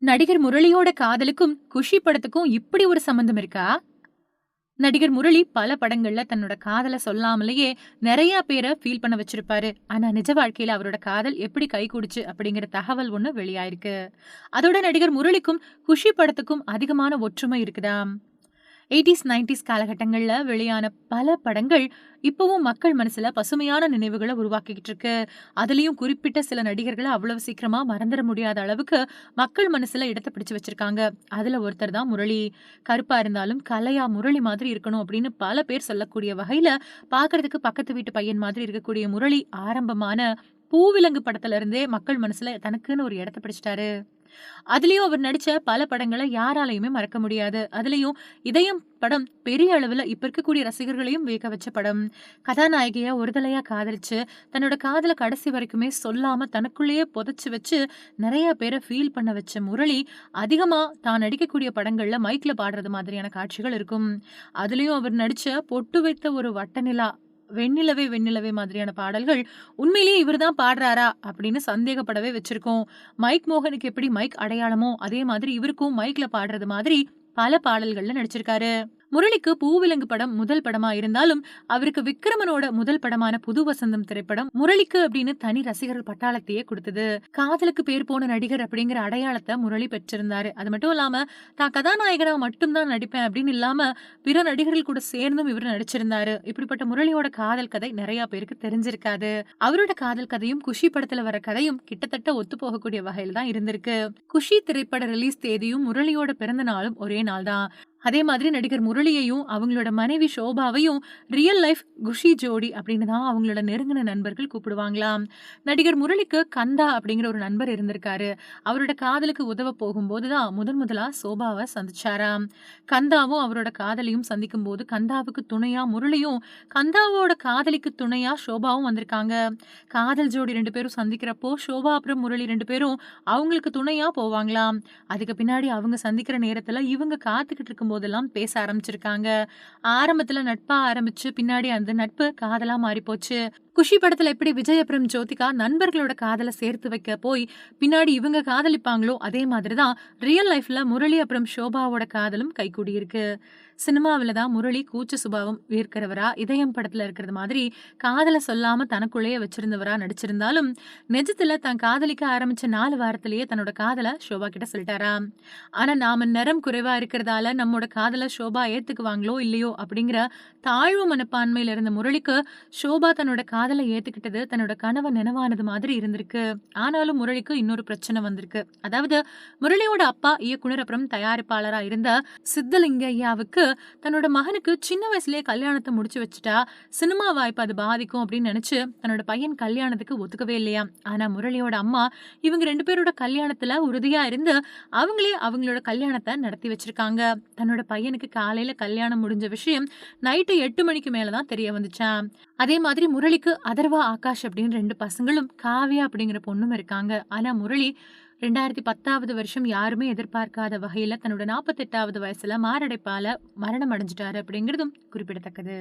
நடிகர் முரளியோட காதலுக்கும் குஷி படத்துக்கும் இப்படி ஒரு சம்பந்தம் இருக்கா? நடிகர் முரளி பல படங்கள்ல தன்னோட காதலை சொல்லாமலேயே நிறைய பேரை ஃபீல் பண்ண வச்சிருப்பாரு. ஆனா நிஜ வாழ்க்கையில அவரோட காதல் எப்படி கை கூடுச்சு அப்படிங்கிற தகவல் ஒண்ணு வெளியாயிருக்கு. அதோட நடிகர் முரளிக்கும் குஷி படத்துக்கும் அதிகமான ஒற்றுமை இருக்குதாம்? எயிட்டிஸ் நைன்டிஸ் காலகட்டங்களில் வெளியான பல படங்கள் இப்போவும் மக்கள் மனசில் பசுமையான நினைவுகளை உருவாக்கிக்கிட்டு இருக்கு. அதுலேயும் குறிப்பிட்ட சில நடிகர்களை அவ்வளவு சீக்கிரமாக மறந்துட முடியாத அளவுக்கு மக்கள் மனசில் இடத்தை பிடிச்சு வச்சிருக்காங்க. அதில் ஒருத்தர் தான் முரளி. கருப்பாக இருந்தாலும் கலையா முரளி மாதிரி இருக்கணும் அப்படின்னு பல பேர் சொல்லக்கூடிய வகையில் பார்க்கறதுக்கு பக்கத்து வீட்டு பையன் மாதிரி இருக்கக்கூடிய முரளி ஆரம்பமான பூவிலங்கு படத்துல இருந்தே மக்கள் மனசுல தனக்குன்னு ஒரு இடத்தை பிடிச்சிட்டாரு. அதுலயும் அவர் நடிச்ச பல படங்களை யாராலையுமே மறக்க முடியாது. அதுலயும் இதயம் படம் பெரிய அளவில் இப்போ இருக்கக்கூடிய ரசிகர்களையும் வியக்க வச்ச படம். கதாநாயகியை ஒருதலையாக காதலிச்சு தன்னோட காதலை கடைசி வரைக்குமே சொல்லாமல் தனக்குள்ளேயே புதைச்சி வச்சு நிறைய பேரை ஃபீல் பண்ண வச்ச முரளி அதிகமாக தான் நடிக்கக்கூடிய படங்களில் மைக்கில் பாடுறது மாதிரியான காட்சிகள் இருக்கும். அதுலேயும் அவர் நடித்த பொட்டு வைத்த ஒரு வட்டநிலா வெண்ணிலவே வெண்ணிலவே மாதிரியான பாடல்கள் உண்மையிலேயே இவர் தான் பாடுறாரா அப்படின்னு சந்தேகப்படவே வச்சிருக்கோம். மைக் மோகனுக்கு எப்படி மைக் அடையாளமோ அதே மாதிரி இவருக்கும் மைக்ல பாடுறது மாதிரி பல பாடல்கள்ல நடிச்சிருக்காரு. முரளிக்கு பூவிலங்கு படம் முதல் படமா இருந்தாலும் அவருக்கு விக்ரமனோட முதல் படமான புது வசந்தம் திரைப்படம் முரளிக்கு அப்படின்னு தனி ரசிகர்கள் பட்டாளத்தையே கொடுத்தது. காதலுக்கு பேர் போன நடிகர் அப்படிங்கிற அடையாளத்தை முரளி பெற்றிருந்தாரு. அது மட்டும் இல்லாம தான் கதாநாயகனா மட்டும்தான் நடிப்பேன் அப்படின்னு இல்லாம பிற நடிகர்கள் கூட சேர்ந்தும் இவர் நடிச்சிருந்தாரு. இப்படிப்பட்ட முரளியோட காதல் கதை நிறைய பேருக்கு தெரிஞ்சிருக்காது. அவரோட காதல் கதையும் குஷி படத்துல வர கதையும் கிட்டத்தட்ட ஒத்து போகக்கூடிய வகையில் தான் இருந்திருக்கு. குஷி திரைப்பட ரிலீஸ் தேதியும் முரளியோட பிறந்த நாளும் ஒரே நாள் தான். அதே மாதிரி நடிகர் முரளியையும் அவங்களோட மனைவி ஷோபாவையும் ரியல் லைஃப் குஷி ஜோடி அப்படின்னு தான் அவங்களோட நெருங்கின நண்பர்கள் கூப்பிடுவாங்களாம் நடிகர் முரளிக்கு கந்தா அப்படிங்கிற ஒரு நண்பர் இருந்திருக்காரு. அவரோட காதலுக்கு உதவ போகும்போது தான் முதன் முதலா சோபாவை சந்திச்சாராம். கந்தாவும் அவரோட காதலியும் சந்திக்கும் போது கந்தாவுக்கு துணையா முரளியும் கந்தாவோட காதலிக்கு துணையா ஷோபாவும் வந்திருக்காங்க. காதல் ஜோடி ரெண்டு பேரும் சந்திக்கிறப்போ ஷோபா அப்புறம் முரளி ரெண்டு பேரும் அவங்களுக்கு துணையா போவாங்களாம். அதுக்கு பின்னாடி அவங்க சந்திக்கிற நேரத்துல இவங்க காத்துக்கிட்டு இருக்கும் போதெல்லாம் பேச ஆரம்பிச்சிருக்காங்க. ஆரம்பத்துல நட்பா ஆரம்பிச்சு பின்னாடி அந்த நட்பு காதலா மாறி போச்சு குஷி படத்துல எப்படி விஜய் அப்புறம் ஜோதிகா நண்பர்களோட காதலை சேர்த்து வைக்க போய் பின்னாடி இவங்க காதலிப்பாங்களோ அதே மாதிரிதான் ரியல் லைஃப்ல முரளி அப்புறம் ஷோபாவோட காதலும் கைகூடி இருக்கு சினிமாவில் தான் முரளி கூச்ச சுபாவம் இருக்கிறவரா இதயம் படத்தில் இருக்கிறது மாதிரி காதலை சொல்லாமல் தனக்குள்ளேயே வச்சிருந்தவரா நடிச்சிருந்தாலும் நெஜத்தில் தான் காதலிக்க ஆரம்பிச்ச நாலு வாரத்திலேயே தன்னோட காதலை ஷோபா கிட்ட சொல்லிட்டாரா ஆனால் நாம நிறம் குறைவாக இருக்கிறதால நம்மோட காதலை ஷோபா ஏற்றுக்குவாங்களோ இல்லையோ அப்படிங்கிற தாழ்வு மனப்பான்மையில் இருந்த முரளிக்கு ஷோபா தன்னோட காதல் ஏத்துக்கிட்டது தன்னோட கனவை நினைவானது மாதிரி இருந்திருக்கு. ஆனாலும் முரளிக்கு இன்னொரு பிரச்சனை வந்திருக்கு. அதாவது முரளியோட அப்பா இயக்குனர் அப்புறம் தயாரிப்பாளரா இருந்த சித்தலிங்கய்யாவுக்கு தன்னோட மகனுக்கு சின்ன வயசுலயே கல்யாணத்தை முடிச்சு வச்சுட்டா சினிமா வாய்ப்பு அது பாதிக்கும் அப்படின்னு நினைச்சு தன்னோட பையன் கல்யாணத்துக்கு ஒத்துக்கவே இல்லையா? ஆனா முரளியோட அம்மா இவங்க ரெண்டு பேரோட கல்யாணத்துல உறுதியா இருந்து அவங்களே அவங்களோட கல்யாணத்தை நடத்தி வச்சிருக்காங்க. தன்னோட பையனுக்கு காலையில கல்யாணம் முடிஞ்ச விஷயம் நைட்டு எட்டு மணிக்கு மேலதான் தெரிய வந்துச்சான் அதே மாதிரி முரளிக்கு அதர்வா ஆகாஷ் அப்படின்னு ரெண்டு பசங்களும் காவியா அப்படிங்கிற பொண்ணும் இருக்காங்க. ஆனா முரளி ரெண்டாயிரத்தி பத்தாவது வருஷம் யாருமே எதிர்பார்க்காத வகையில தன்னோட நாற்பத்தெட்டாவது வயசுல மாரடைப்பால மரணம் அடைஞ்சிட்டாரு அப்படிங்கிறதும் குறிப்பிடத்தக்கது.